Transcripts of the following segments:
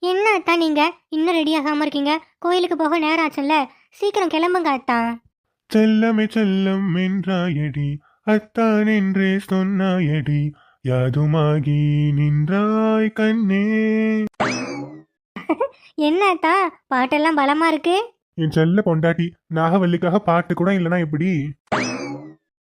என்ன அத்தா நீங்க? இன்னும் ரெடி ஆகாம இருக்கீங்க. கோயிலுக்கு போக நேரம் ஆச்சுல்ல. சீக்கிரம் கிளம்புங்க அத்தா. செல்லமே செல்லம் என்றாயடி. அத்தான் என்றே சொன்னாயடி. யாதுமாகி நின்றாய் கண்ணே. என்ன அத்தா? பாட்டெல்லாம் பலமா இருக்கு? என் செல்ல பொண்டாட்டி நாகவல்லிக்காக பாட்டு கூட இல்லனா எப்படி?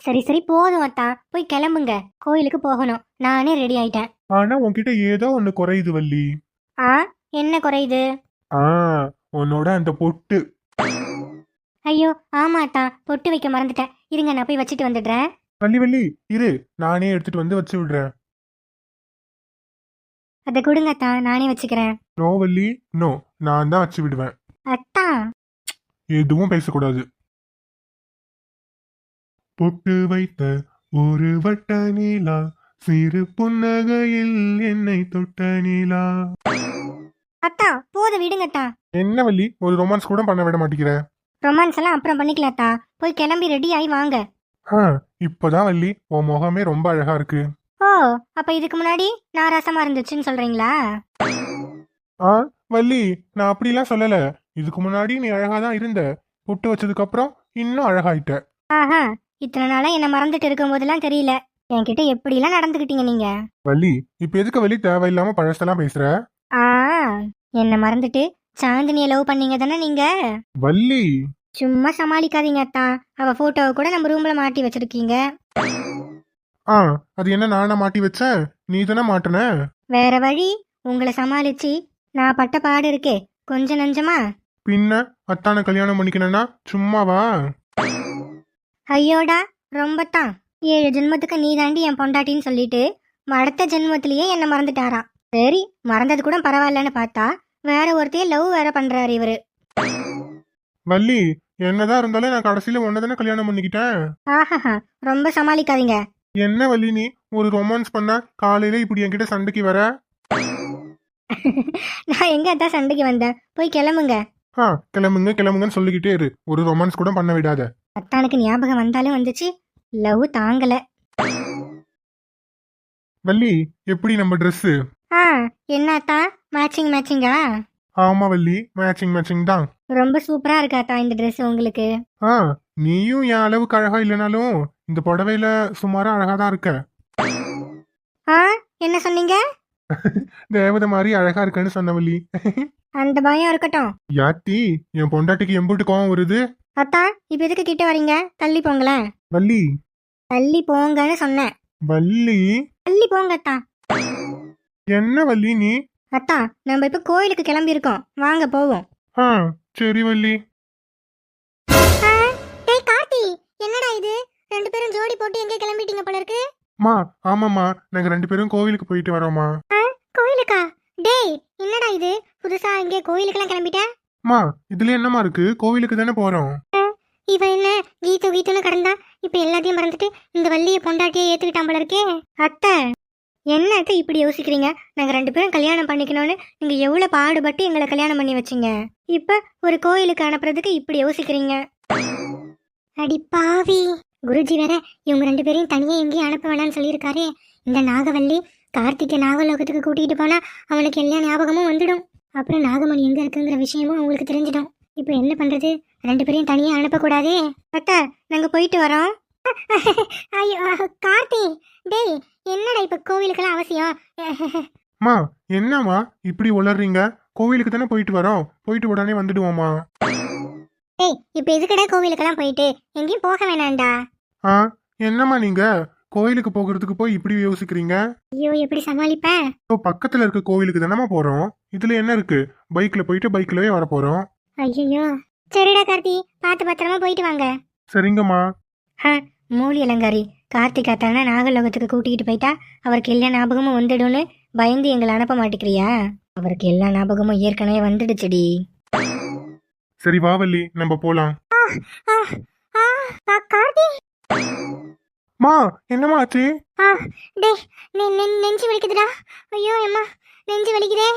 சரி சரி போதும் அத்தா. போய் கிளம்புங்க. கோயிலுக்கு போகணும். நானே ரெடி ஆயிட்டேன். ஆனா உன்கிட்ட ஏதோ ஒண்ணு குறையுது வள்ளி. ஆ என்ன குறையுது ஆ உன்னோட அந்த பொட்டு. ஐயோ ஆமா அத்தா பொட்டு வைக்க மறந்துட்டேன். இருங்க நான் போய் வச்சுட்டு வந்துடுறேன். வள்ளி வள்ளி இரு நானே எடுத்துட்டு வந்து வச்சு விடுறேன். அதை கொடுங்க அத்தா நானே வச்சுக்கிறேன். நோ வள்ளி நோ நான் தான் வச்சு விடுவேன். அத்தா. எதுவும் பேசக்கூடாது. பொட்டு வைத்த ஒரு வட்ட நீலா சிறு புன்னகையில் என்னை தொட்ட நீலா. அத்தா போதும் விடுங்க அத்தா. என்ன வள்ளி ஒரு ரொமான்ஸ் கூட பண்ண விட மாட்டேங்கிற? ரொமான்ஸ் எல்லாம் அப்புறம் பண்ணிக்கலாம் அத்தா. போய் கிளம்பி ரெடி ஆகி வாங்க. ஆ இப்பதான் வள்ளி உன் முகமே ரொம்ப அழகா இருக்கு. ஓ அப்ப இதுக்கு முன்னாடி நான் ரசமா இருந்துச்சுன்னு சொல்றீங்களா? ஆ வள்ளி நான் அப்படிலாம் சொல்லல. இதுக்கு முன்னாடி நீ அழகா தான் இருந்த. பொட்டு வச்சதுக்கு அப்புறம் இன்னும் அழகாயிட்ட. ஆஹா இத்தனை நாளா என்ன மறந்துட்டு இருக்கும் போதெல்லாம் தெரியல. என்கிட்ட எப்படிலாம் நடந்துக்கிட்டீங்க நீங்க? வள்ளி இப்ப எதுக்கு வள்ளி தேவையில்லாம பழசெல்லாம் பேசுற? ஆ என்ன மறந்துட்டு சாந்தினிய லவ் பண்ணீங்க தானே நீங்க? வள்ளி! சும்மா சமாளிக்காதீங்க அத்தா. அவ போட்டோவை கூட நம்ம ரூம்ல மாட்டி வச்சிருக்கீங்க. ஆ அது என்ன நானா மாட்டி வச்சேன் நீ தானே மாட்டின? வேற வழி உங்களை சமாளிச்சு நான் பட்ட பாடு இருக்கே. கொஞ்ச நஞ்சமா? பின்ன அத்தானை கல்யாணம் பண்ணிக்கணும்னா சும்மாவா? ஐயோடா ரொம்ப தான். ஏழு ஜென்மத்துக்கு நீ தாண்டி என் பொண்டாட்டின்னு சொல்லிட்டு அடுத்த ஜென்மத்திலேயே என்ன மறந்துட்டாராம். சரி மறந்தது கூட பரவாயில்லன்னு பார்த்தா வேற ஒருத்தைய லவ் வேற பண்றாரு இவரு. வள்ளி என்னதான் இருந்தாலும் நான் கடைசியில தானே கல்யாணம் பண்ணிக்கிட்டேன்? ஆஹாஹா ரொம்ப சமாளிக்காதீங்க. என்ன வள்ளி நீ ஒரு ரொமான்ஸ் பண்ண காலையில இப்படி என்கிட்ட சண்டைக்கு வர? நான் எங்க அதான் சண்டைக்கு வந்தேன்? போய் கிளம்புங்க. ஆ கிளம்புங்க கிளம்புங்கன்னு சொல்லிக்கிட்டே இரு. ஒரு ரொமான்ஸ் கூட பண்ண விடாத. அத்தானுக்கு ஞாபகம் வந்தாலும் வந்துச்சு லவ் தாங்கல. வள்ளி எப்படி நம்ம Dress? ஆ என்ன அத்தா மேட்சிங் மேட்சிங்கா ஆமா வள்ளி மேட்சிங் மேட்சிங் தான். ரொம்ப சூப்பரா இருக்கா அத்தா இந்த Dress உங்களுக்கு? ஆ நீயும் என் அளவுக்கு அழகா இல்லைனாலும் இந்த புடவையில சுமாரா அழகா தான் இருக்க. ஆ என்ன சொன்னீங்க? தேவதை மாதிரி அழகா இருக்கன்னு சொன்ன வள்ளி. அந்த பயம் இருக்கட்டும். யாத்தி என் பொண்டாட்டிக்கு எம்புட்டு கோவம் வருது? அத்தா இப்ப எதுக்கு கிட்ட வரீங்க? தள்ளி போங்களேன். வள்ளி தள்ளி போங்கன்னு சொன்னேன். வள்ளி? தள்ளி போங்க அத்தா. என்ன வள்ளி நீ? அத்தா நம்ம இப்ப கோயிலுக்கு கிளம்பி இருக்கோம் வாங்க போவோம். ஆ சரி வள்ளி. டேய் கார்த்தி என்னடா இது? ரெண்டு பேரும் ஜோடி போட்டு எங்க கிளம்பிட்டீங்க போல இருக்கு மா ஆமாம்மா. நாங்க ரெண்டு பேரும் கோவிலுக்கு போயிட்டு வரோம்மா. கோயிலுக்கா? டேய் என்னடா இது? புதுசா இங்கே கோயிலுக்கெல்லாம் கிளம்பிட்ட? மா இதுல என்னம்மா இருக்கு? கோவிலுக்கு தானே போறோம். இவன் என்ன? கீத்து கீத்துன்னு கடந்தா? இப்ப எல்லாத்தையும் மறந்துட்டு இந்த வள்ளிய பொண்டாட்டியை ஏத்துக்கிட்டான் போல இருக்கே. அத்தை என்ன அத்தை இப்படி யோசிக்கிறீங்க? நாங்க ரெண்டு பேரும் கல்யாணம் பண்ணிக்கணும்னு நீங்க எவ்வளவு பாடுபட்டு எங்களை கல்யாணம் பண்ணி வச்சீங்க? இப்ப ஒரு கோயிலுக்கு அனுப்புறதுக்கு இப்படி யோசிக்கிறீங்க? அடி பாவி. குருஜி வேற இவங்க ரெண்டு பேரையும் தனியா எங்கேயும் அனுப்ப வேணாம்னு சொல்லியிருக்காரே. இந்த நாகவல்லி கார்த்திகை நாகலோகத்துக்கு கூட்டிகிட்டு போனா அவனுக்கு எல்லா ஞாபகமும் வந்துடும். அப்புறம் நாகமணி எங்க இருக்குங்கிற விஷயமும் அவங்களுக்கு தெரிஞ்சிடும். இப்போ என்ன பண்றது? ரெண்டு பேரையும் தனியா அனுப்பக்கூடாதே. அத்தா நாங்க போயிட்டு வரோம். ஐயோ கார்த்தி டேய் என்னடா இப்ப கோவிலுக்கெல்லாம் அவசியம்? மா என்னம்மா இப்படி உளறீங்க? கோவிலுக்கு தானே போயிட்டு வரோம். போயிட்டு உடனே வந்துடுவோம்மா. டேய் இப்ப எதுக்கடா கோவிலுக்கெல்லாம் போயிட்டு? எங்கேயும் போக வேணாம்டா. ஆ என்னம்மா நீங்க? கோவிலுக்கு போகிறதுக்கு போய் இப்படி யோசிக்கிறீங்க? ஐயோ எப்படி சமாளிப்பேன் இப்போ பக்கத்துல இருக்க கோவிலுக்கு தானேம்மா போறோம். இதுல என்ன இருக்கு? பைக்ல போயிட்டு பைக்லவே வர போறோம் ஐயோ சரிடா கார்த்தி பார்த்து பத்திரமா போயிட்டு வாங்க. சரிங்கம்மா. மூலி அலங்காரி. கார்த்திகா தானே நாகலோகத்துக்கு கூட்டிகிட்டு போயிட்டா அவருக்கு எல்லா ஞாபகமும் வந்துடும்னு பயந்து எங்களை அனுப்ப மாட்டேங்கிறியா? அவருக்கு எல்லா ஞாபகமும் ஏற்கனவே வந்துடுச்சுடி. சரி வா வள்ளி நம்ம போலாம். கார்த்தி? மா என்னம்மா ஆச்சு? டேய் நெஞ்சு வலிக்குதுடா. ஐயோ அம்மா நெஞ்சு வலிக்குதே.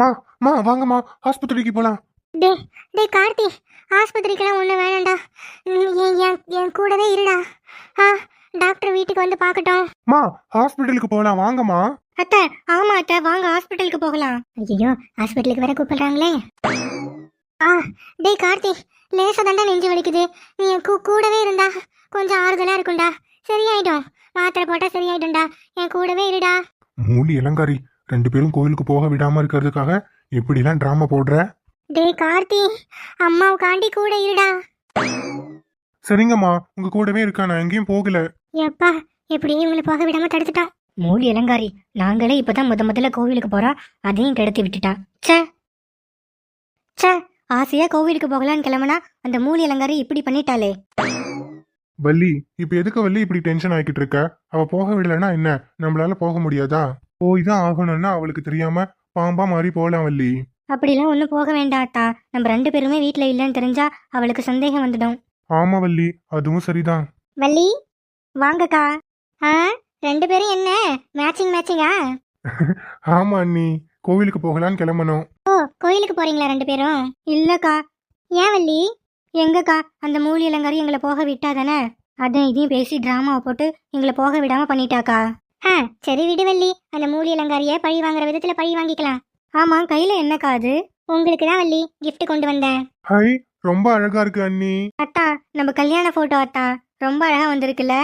மா மா வாங்கம்மா ஆஸ்பத்திரிக்கு போலாம். டேய் டேய் கார்த்தி ஆஸ்பத்திரிக்கெல்லாம் ஒன்றும் வேணாம்டா. என் என் என் கூடவே இருடா. ஆ டாக்டர் வீட்டுக்கு வந்து பார்க்கட்டும். மா ஹாஸ்பிட்டலுக்கு போலாம் வாங்கம்மா. அத்தை ஆமா அத்தை வாங்க ஹாஸ்பிட்டலுக்கு போகலாம். ஐயோ ஹாஸ்பிட்டலுக்கு வேற கூப்பிடுறாங்களே. ஆ டேய் கார்த்தி லேசா தாண்டா நெஞ்சு வலிக்குது. நீ என் கூ- கூடவே இருந்தா கொஞ்சம் ஆறுதலா இருக்கும்டா. சரியாயிடும். மாத்திரை போட்டா சரியாயிடும்டா. என் கூடவே இருடா. மூலி இளங்காரி ரெண்டு பேரும் கோயிலுக்கு போக விடாம இருக்கிறதுக்காக எப்படிலாம் டிராமா போடுற? டேய் கார்த்தி அம்மாவுக்காண்டி கூட இருடா. சரிங்கம்மா உங்க கூடவே இருக்கா நான் எங்கேயும் போகல. எப்பா எப்படியும் இவங்களை போக விடாம தடுத்துட்டா? மூலி இளங்காரி நாங்களே இப்பதான் முத முதல்ல கோவிலுக்கு போறோம். அதையும் கெடுத்து விட்டுட்டா. ச்சே ச்சே ஆசையா கோவிலுக்கு போகலான்னு கிளம்புனா அந்த மூலி இளங்காரி இப்படி பண்ணிட்டாளே. வள்ளி இப்ப எதுக்கு வள்ளி இப்படி டென்ஷன் ஆகிக்கிட்டு இருக்க? அவ போக விடலைன்னா என்ன? நம்மளால போக முடியாதா? போய் தான் ஆகணும்னா அவளுக்கு தெரியாம பாம்பா மாறி போலாம் வள்ளி. அப்படிலாம் ஒன்றும் போக வேண்டாம் அத்தா. நம்ம ரெண்டு பேருமே வீட்டில் இல்லைன்னு தெரிஞ்சா அவளுக்கு சந்தேகம் வந்துடும். ஆமா வள்ளி. அதுவும் சரிதான். வள்ளி வாங்கக்கா. ஆ ரெண்டு பேரும் என்ன? மேட்சிங் மேட்சிங்கா ஆமா அண்ணி. கோவிலுக்கு போகலான்னு கிளம்பணும். ஓ கோயிலுக்கு போறீங்களா ரெண்டு பேரும்? இல்லக்கா. ஏன் வள்ளி? எங்கக்கா? அந்த மூலி இளங்காரி எங்களை போக விட்டாதானே அதான் இதையும் பேசி டிராமாவை போட்டு எங்களை போக விடாம பண்ணிட்டாக்கா? ஆ சரி விடு வள்ளி. அந்த மூலி இளங்காரிய பழி வாங்குற விதத்துல பழி வாங்கிக்கலாம். ஆமா கையில என்னக்கா அது உங்களுக்கு தான் வள்ளி gift கொண்டு வந்தேன். ஹை ரொம்ப அழகா இருக்கு அண்ணி. அத்தா நம்ம கல்யாண போட்டோ அத்தா. ரொம்ப அழகா வந்திருக்குல்ல?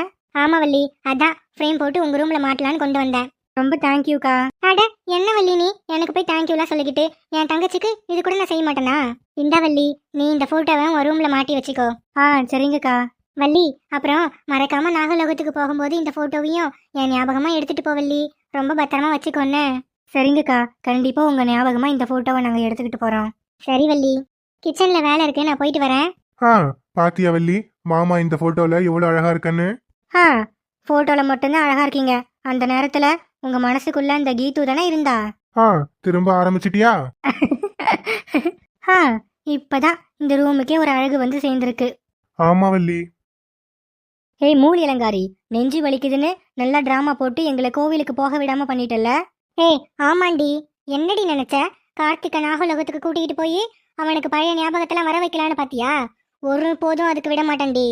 ஆமா வள்ளி அதான் ஃப்ரேம் போட்டு உங்க ரூம்ல மாட்டலான்னு கொண்டு வந்தேன். ரொம்ப தேங்க்யூக்கா அட என்ன வள்ளி நீ? எனக்கு போய் தேங்க்யூலாம் சொல்லிக்கிட்டு என் தங்கச்சிக்கு இது கூட நான் செய்ய மாட்டேனா? இந்த வள்ளி நீ இந்த போட்டோவை உன் ரூம்ல மாட்டி வச்சுக்கோ. ஆ சரிங்கக்கா. வள்ளி அப்புறம் மறக்காம நாகலோகத்துக்கு போகும்போது இந்த போட்டோவையும் என் ஞாபகமா எடுத்துட்டு போ வள்ளி. ரொம்ப பத்திரமா வச்சுக்கோன்னு சரிங்கக்கா கண்டிப்பா உங்க ஞாபகமா இந்த போட்டோவை நாங்க எடுத்துக்கிட்டு போறோம். சரி வள்ளி. கிச்சன்ல வேலை இருக்கு நான் போயிட்டு வரேன். ஆ பாத்தியா வள்ளி? மாமா இந்த போட்டோல எவ்வளவு அழகா இருக்கன்னு? ஆ ஃபோட்டோவில் மட்டும்தான் அழகா இருக்கீங்க. அந்த நேரத்துல உங்க மனசுக்குள்ள இந்த கீது தானே இருந்தா? ஆ திரும்ப ஆரம்பிச்சிட்டியா? ஆ இப்பதான் இந்த ரூமுக்கே ஒரு அழகு வந்து சேர்ந்திருக்கு. ஆமா வள்ளி. ஏய் மூலி இளங்காரி நெஞ்சு வலிக்குதுன்னு நல்லா டிராமா போட்டு எங்களை கோவிலுக்கு போக விடாம பண்ணிட்டல்ல? ஏய் ஆமாண்டி. என்னடி நினைச்ச? கார்த்திகை நாகலோகத்துக்கு கூட்டிகிட்டு போய் அவனுக்கு பழைய ஞாபகத்தெல்லாம் வர வைக்கலான்னு பாத்தியா? ஒரு போதும் அதுக்கு விட மாட்டேன்டி.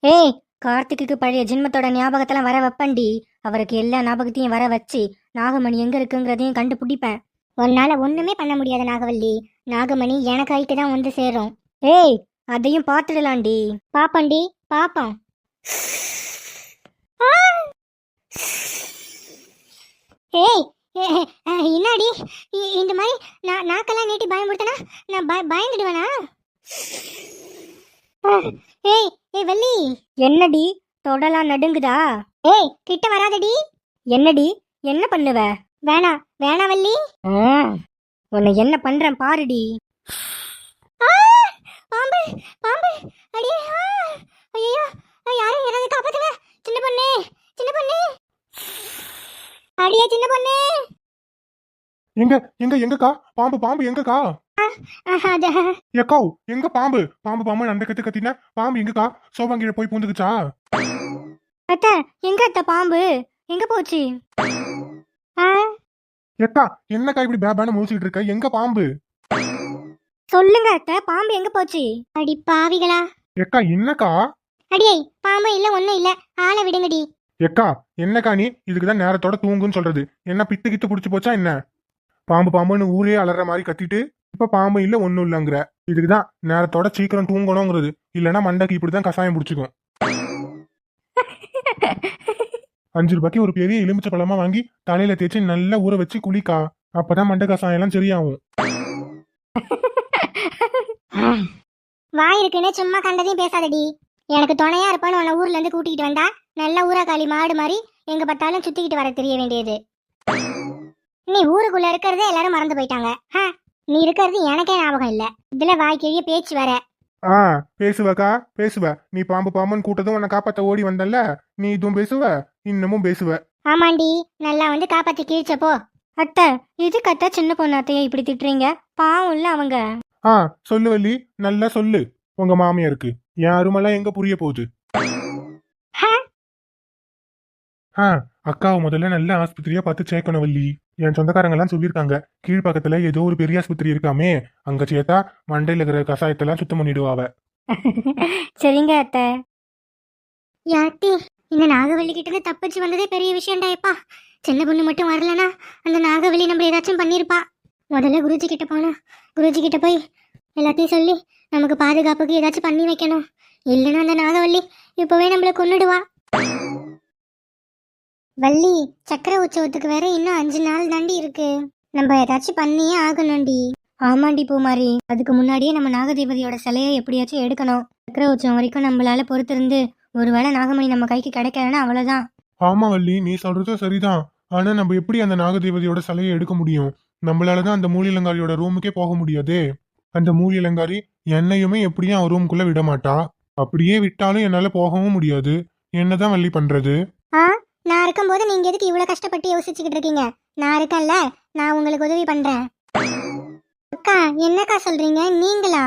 ஏய் கார்த்திக்கு பழைய ஜென்மத்தோட ஞாபகத்தெல்லாம் வர வைப்பண்டி அவருக்கு எல்லா ஞாபகத்தையும் வர வச்சு நாகமணி எங்க இருக்குங்கிறதையும் கண்டுபிடிப்பேன். உன்னால ஒண்ணுமே பண்ண முடியாது நாகவல்லி. நாகமணி எனக்கு கைக்கு தான் வந்து சேரும். ஏய் அதையும் பார்த்துடலாண்டி. பாப்பண்டி பாப்போம். ஆ! ஏய் என்னாடி இந்த மாதிரி நான் நாக்கெல்லாம் நீட்டி பயன்படுத்தினா நான் பய பயந்துடுவேனா? ஏய் ஏய் வள்ளி. என்னடி? தொடலாம் நடுங்குதா? ஏய் கிட்ட வராதடி. என்னடி? என்ன பண்ணுவ? வேணா வேணா வள்ளி. உன்னை என்ன பண்றேன் பாருடி. பாம்பு பாம்பு அடியே ஐயோ யாரும் யாராவது காப்பாத்துங்க சின்ன பொண்ணு சின்ன பொண்ணு அடியே சின்ன பொண்ணு எங்க எங்க எங்கக்கா? பாம்பு பாம்பு எங்கக்கா? எக்கோ எங்க பாம்பு? பாம்பு பாம்பு அந்த கத்து கத்தின பாம்பு எங்கக்கா? சோபாங்கீழ போய் பூந்துக்குச்சா? அத்தை எங்க அத்தை பாம்பு? எங்க போச்சு? எக்கா என்னக்கா இப்படி பேபான முடிச்சுக்கிட்டு இருக்க? எங்க பாம்பு? சொல்லுங்க அத்தை பாம்பு எங்க போச்சு? அடி பாவிகளா. எக்கா என்னக்கா? அடியே பாம்பு இல்ல ஒண்ணும் இல்ல. ஆளை விடுங்கடி. எக்கா என்னக்கா நீ? இதுக்கு தான் நேரத்தோட தூங்குன்னு சொல்றது. என்ன பித்து கித்து புடிச்சு போச்சா என்ன? பாம்பு பாம்புன்னு ஊரே அலற மாதிரி கத்திட்டு இப்ப பாம்பு இல்ல ஒண்ணும் இல்லங்கிற. இதுக்கு தான் நேரத்தோட சீக்கிரம் தூங்கணுங்கிறது. இல்லைன்னா மண்டைக்கு இப்படிதான் கசாயம் பிடிச்சிக்கும். அஞ்சு ரூபாய்க்கு ஒரு பெரிய எலுமிச்சை பழமா வாங்கி தலையில தேய்ச்சி நல்லா ஊற வச்சு குளிக்கா. அப்பதான் மண்டை கசாயம் எல்லாம் சரியாகும். வாய் இருக்குன்னு சும்மா கண்டதையும் பேசாதடி. எனக்கு துணையா இருப்பான்னு உன்னை ஊர்ல இருந்து கூட்டிகிட்டு வந்தா நல்ல ஊரக்காளி மாடு மாதிரி எங்க பார்த்தாலும் சுத்திக்கிட்டு வர தெரிய வேண்டியது. நீ ஊருக்குள்ள இருக்கிறதே எல்லாரும் மறந்து போயிட்டாங்க. ஹ, நீ இருக்கிறது எனக்கே ஞாபகம் இல்ல. இதுல வாய் கிழிய பேச்சு வேற. ஆ பேசுவக்கா பேசுவ. நீ பாம்பு பாம்புன்னு கூட்டதும் உன்னை காப்பாத்த ஓடி வந்தல்ல? நீ இதுவும் பேசுவ? இன்னமும் பேசுவ. ஆமாண்டி நல்லா வந்து காப்பாத்தி கிழிச்சப்போ அத்தை எதுக்கு அத்தை சின்ன பொண்ணு அத்தையை இப்படி திட்டுறீங்க? பாவம் இல்ல அவங்க. ஆ சொல்லு வள்ளி. நல்லா சொல்லு. உங்க மாமியாருக்கு. என் அருமெல்லாம் எங்க புரிய போகுது? ஆ. அக்காவை முதல்ல நல்ல ஆஸ்பத்திரியா பார்த்து சேர்க்கணும் வள்ளி. என் சொந்தக்காரங்கெல்லாம் சொல்லியிருக்காங்க. கீழ்ப்பக்கத்துல ஏதோ ஒரு பெரிய ஆஸ்பத்திரி இருக்காமே அங்க சேர்த்தா மண்டையில இருக்கிற கசாயத்தெல்லாம் சுத்தம் பண்ணிடுவாவ சரிங்க அத்தை. யாத்தி இந்த நாகவல்லி கிட்ட இருந்து தப்பிச்சு வந்ததே பெரிய விஷயம்டாயப்பா சின்ன பொண்ணு மட்டும் வரலனா அந்த நாகவல்லி நம்ம ஏதாச்சும் பண்ணியிருப்பா. முதல்ல குருஜி கிட்ட போனா குருஜி கிட்ட போய் எல்லாத்தையும் சொல்லி நமக்கு பாதுகாப்புக்கு ஏதாச்சும் பண்ணி வைக்கணும். இல்லைன்னா அந்த நாகவல்லி இப்போவே நம்மளை கொன்னுடுவா. வள்ளி சக்கர உற்சவத்துக்கு வேற இன்னும் அஞ்சு நாள் தாண்டி இருக்கு. நம்ம ஏதாச்சும் பண்ணியே ஆகணும்டி. ஆமாண்டி பூமாரி. அதுக்கு முன்னாடியே நம்ம நாகதேவதையோட சிலையை எப்படியாச்சும் எடுக்கணும். சக்கர உற்சவம் வரைக்கும் நம்மளால பொறுத்திருந்து ஒருவேளை நாகமணி நம்ம கைக்கு கிடைக்கலன்னா அவ்வளவுதான். ஆமா வள்ளி நீ சொல்றதும் சரிதான். ஆனா நம்ம எப்படி அந்த நாகதேவதையோட சிலையை எடுக்க முடியும்? நம்மளாலதான் அந்த மூலிலங்காரியோட ரூமுக்கே போக முடியாதே. அந்த மூலிலங்காரி என்னையுமே எப்படியும் அவன் ரூமுக்குள்ள விட மாட்டா அப்படியே விட்டாலும் என்னால போகவும் முடியாது. என்னதான் வள்ளி பண்றது? நான் இருக்கும்போது நீங்க எதுக்கு இவ்வளவு கஷ்டப்பட்டு யோசிச்சுக்கிட்டு இருக்கீங்க? நான் இருக்கேன்ல நான் உங்களுக்கு உதவி பண்றேன். அக்கா என்னக்கா சொல்றீங்க? நீங்களா?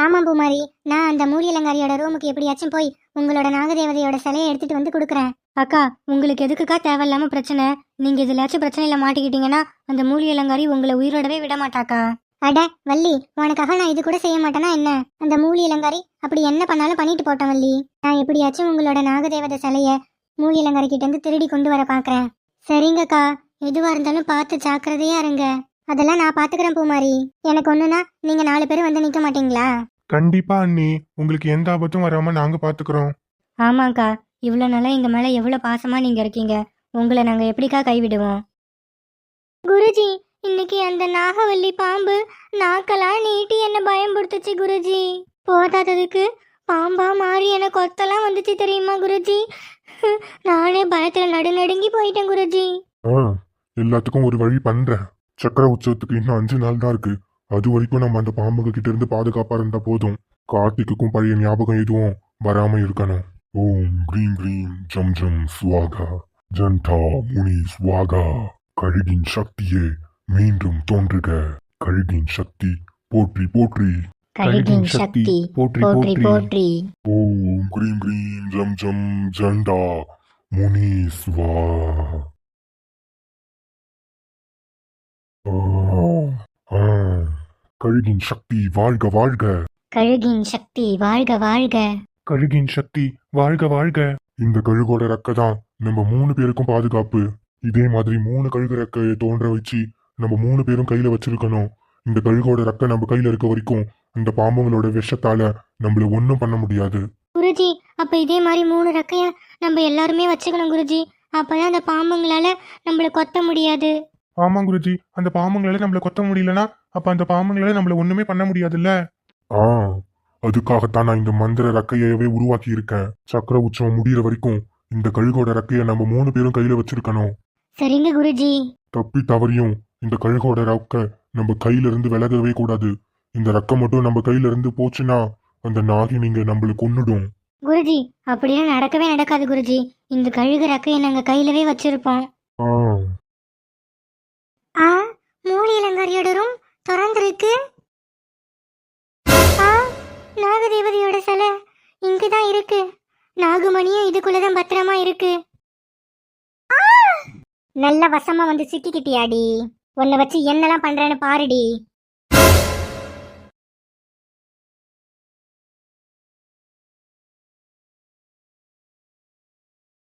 ஆமா பூமாரி நான் அந்த மூலியலங்காரியோட ரூமுக்கு எப்படியாச்சும் போய் உங்களோட நாகதேவதையோட சிலையை எடுத்துட்டு வந்து கொடுக்குறேன். அக்கா உங்களுக்கு எதுக்குக்கா தேவையில்லாம பிரச்சனை? நீங்க இதுலாச்சும் பிரச்சனையில மாட்டிக்கிட்டீங்கன்னா அந்த மூலியலங்காரி உங்களை உயிரோடவே விட மாட்டாக்கா. அட வள்ளி உனக்காக நான் இது கூட செய்ய மாட்டேனா என்ன? அந்த மூலி மூலியலங்காரி அப்படி என்ன பண்ணாலும் பண்ணிட்டு போட்டேன் வள்ளி. நான் எப்படியாச்சும் உங்களோட நாகதேவதை சிலைய மூலியலங்காரி கிட்ட இருந்து திருடி கொண்டு வர பாக்குறேன். சரிங்கக்கா. எதுவா இருந்தாலும் பார்த்து ஜாக்கிரதையா இருங்க. அதெல்லாம் நான் பாத்துக்கிறேன் பூமாரி. எனக்கு ஒண்ணுனா நீங்க நாலு பேரும் வந்து நிக்க மாட்டீங்களா? கண்டிப்பா அண்ணி. உங்களுக்கு எந்த ஆபத்தும் வராம நாங்க பாத்துக்கிறோம். ஆமாக்கா. இவ்வளோ நாளா எங்க மேல எவ்வளோ பாசமா நீங்க இருக்கீங்க. உங்களை நாங்க எப்படிக்கா கைவிடுவோம்? குருஜி இன்னைக்கு அந்த நாகவல்லி பாம்பு நாக்கெல்லாம் நீட்டி என்ன பயம்படுத்துச்சு குருஜி. போதாததுக்கு பாம்பா மாறி எனக்கு கொத்தெல்லாம் வந்துச்சு தெரியுமா குருஜி? நானே பயத்துல நடுநடுங்கி போயிட்டேன் குருஜி. ஆ எல்லாத்துக்கும் ஒரு வழி பண்றேன். சக்கர உற்சவத்துக்கு இன்னும் அஞ்சு நாள் தான் இருக்கு. அது வரைக்கும் நம்ம அந்த பாம்புக கிட்ட இருந்து பாதுகாப்பா இருந்தா போதும். கார்த்திக்குக்கும் பழைய ஞாபகம் எதுவும் வராம இருக்கணும். ஓம் கிரீம் கிரீம் ஜம் ஜம் சுவாகா. ஜந்தா முனி சுவாகா. கழுகின் சக்தியே மீண்டும் தோன்றுக. கழுகின் சக்தி போற்றி போற்றி. கழுகின் சக்தி. போற்றி போற்றி போற்றி. ஓம் க்ரீம் க்ரீம் ஜம் ஜம் ஜண்டா முனி ஸ்வா ஆ, கழுகின் சக்தி வாழ்க வாழ்க. கழுகின் சக்தி வாழ்க வாழ்க. கழுகின் சக்தி வாழ்க வாழ்க. இந்த கழுகோட ரெக்க தான் நம்ம மூணு பேருக்கும் பாதுகாப்பு. இதே மாதிரி மூணு கழுகு ரெக்கையை தோன்ற வச்சு நம்ம மூணு பேரும் கையில வச்சிருக்கணும். இந்த கழுகோட ரெக்க நம்ம கையில இருக்க வரைக்கும் அந்த பாம்புங்களோட விஷத்தால நம்மள ஒன்றும் பண்ண முடியாது. குருஜி அப்ப இதே மாதிரி மூணு ரெக்கைய நம்ம எல்லாருமே வச்சுக்கணும் குருஜி. அப்பதான் அந்த பாம்புங்களால நம்மள கொத்த முடியாது. ஆமா குருஜி அந்த பாம்புங்களால நம்மள கொத்த முடியலனா அப்ப அந்த பாம்புங்களால நம்மள ஒண்ணுமே பண்ண முடியாதுல்ல? ஆ அதுக்காகத்தான் நான் இந்த மந்திர ரெக்கையவே உருவாக்கி இருக்கேன் சக்கர உற்சவம் முடியிற வரைக்கும் இந்த கழுகோட ரெக்கைய நம்ம மூணு பேரும் கையில வச்சிருக்கணும். சரிங்க குருஜி. தப்பி தவறியும் இந்த கழுகோட ரெக்க நம்ம கையில இருந்து விலகவே கூடாது. இந்த ரெக்க மட்டும் நம்ம கையில இருந்து போச்சுன்னா அந்த நாகி நீங்க நம்மள கொன்னுடும். குருஜி அப்படிலாம் நடக்கவே நடக்காது குருஜி. இந்த கழுகு ரெக்கையை நாங்க கையிலவே வச்சிருப்போம் ஆ. ஆ மூலி இளங்காரியோட ரூம் திறந்திருக்கு. ஆ நாகதேவதையோட சிலை இங்குதான் இருக்கு. நாகுமணியும் இதுக்குள்ளதான் பத்திரமா இருக்கு! நல்ல வசமா வந்து சிக்கிக்கிட்டியாடி. உன்னை வச்சு என்னெல்லாம் பண்றேன்னு பாருடி.